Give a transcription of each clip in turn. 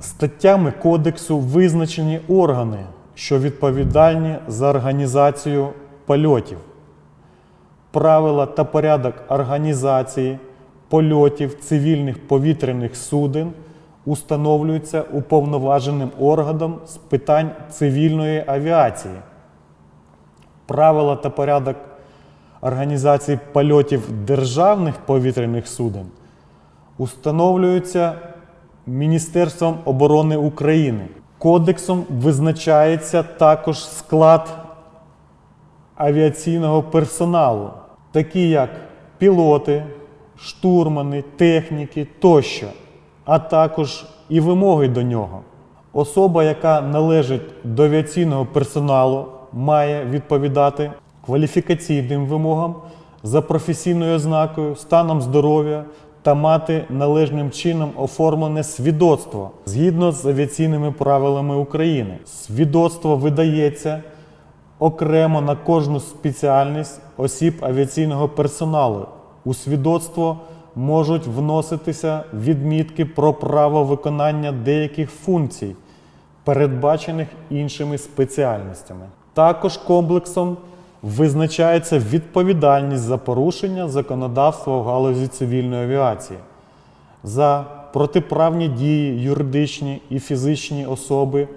Статтями кодексу визначені органи, що відповідальні за організацію польотів, правила та порядок організації польотів цивільних повітряних суден установлюються уповноваженим органом з питань цивільної авіації. Правила та порядок організації польотів державних повітряних суден установлюються Міністерством оборони України. Кодексом визначається також склад авіаційного персоналу, такі як пілоти, штурмани, техніки тощо, а також і вимоги до нього. Особа, яка належить до авіаційного персоналу, має відповідати кваліфікаційним вимогам за професійною ознакою, станом здоров'я та мати належним чином оформлене свідоцтво згідно з авіаційними правилами України. Свідоцтво видається окремо на кожну спеціальність осіб авіаційного персоналу. У свідоцтво можуть вноситися відмітки про право виконання деяких функцій, передбачених іншими спеціальностями. Також комплексом визначається відповідальність за порушення законодавства в галузі цивільної авіації, за протиправні дії юридичні і фізичні особи,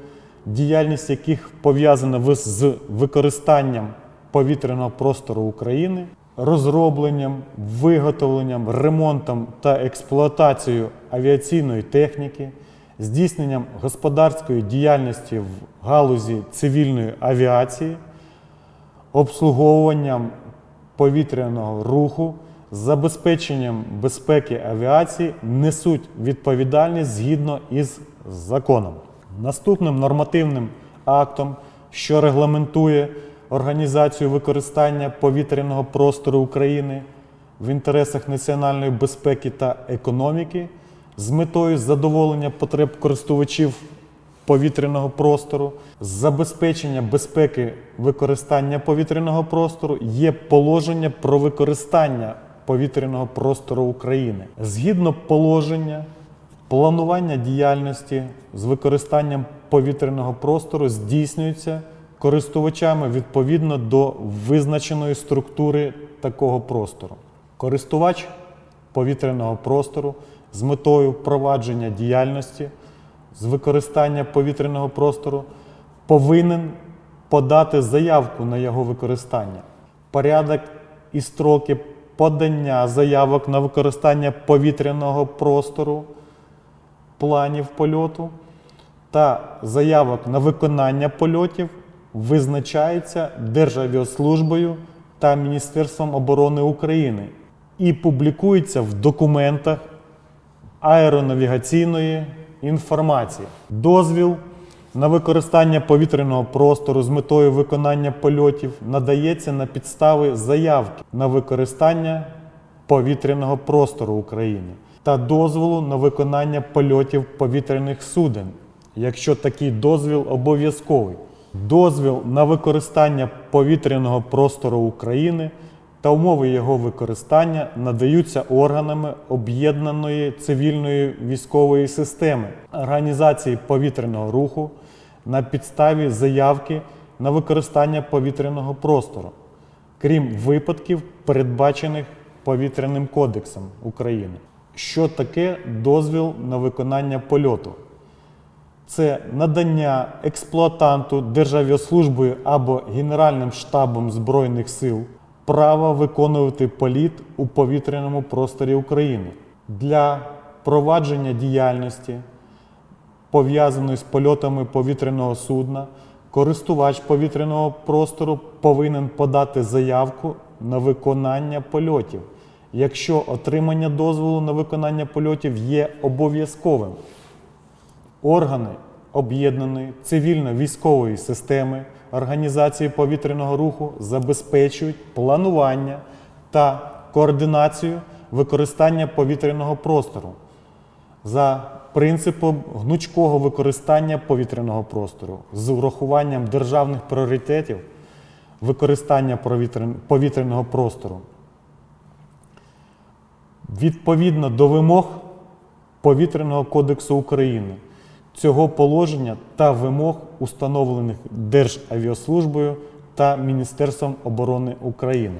діяльність яких пов'язана з використанням повітряного простору України, розробленням, виготовленням, ремонтом та експлуатацією авіаційної техніки, здійсненням господарської діяльності в галузі цивільної авіації, обслуговуванням повітряного руху, забезпеченням безпеки авіації несуть відповідальність згідно із законом. Наступним нормативним актом, що регламентує організацію використання повітряного простору України в інтересах національної безпеки та економіки з метою задоволення потреб користувачів повітряного простору, забезпечення безпеки використання повітряного простору є положення про використання повітряного простору України. Згідно положення, планування діяльності з використанням повітряного простору здійснюється користувачами відповідно до визначеної структури такого простору. Користувач повітряного простору з метою впровадження діяльності з використання повітряного простору повинен подати заявку на його використання. Порядок і строки подання заявок на використання повітряного простору, планів польоту та заявок на виконання польотів визначається Державіослужбою та Міністерством оборони України і публікується в документах аеронавігаційної інформації. Дозвіл на використання повітряного простору з метою виконання польотів надається на підстави заявки на використання повітряного простору України та дозволу на виконання польотів повітряних суден, якщо такий дозвіл обов'язковий. Дозвіл на використання повітряного простору України та умови його використання надаються органами об'єднаної цивільної військової системи організації повітряного руху на підставі заявки на використання повітряного простору, крім випадків, передбачених повітряним кодексом України. Що таке дозвіл на виконання польоту? Це надання експлуатанту Державіослужбою або Генеральним штабом Збройних сил права виконувати політ у повітряному просторі України для провадження діяльності, пов'язаної з польотами повітряного судна, користувач повітряного простору повинен подати заявку на виконання польотів, якщо отримання дозволу на виконання польотів є обов'язковим. Органи об'єднаної цивільно-військової системи організації повітряного руху забезпечують планування та координацію використання повітряного простору за принципом гнучкого використання повітряного простору з урахуванням державних пріоритетів використання повітряного простору. Відповідно до вимог Повітряного кодексу України, цього положення та вимог, установлених Державіаслужбою та Міністерством оборони України.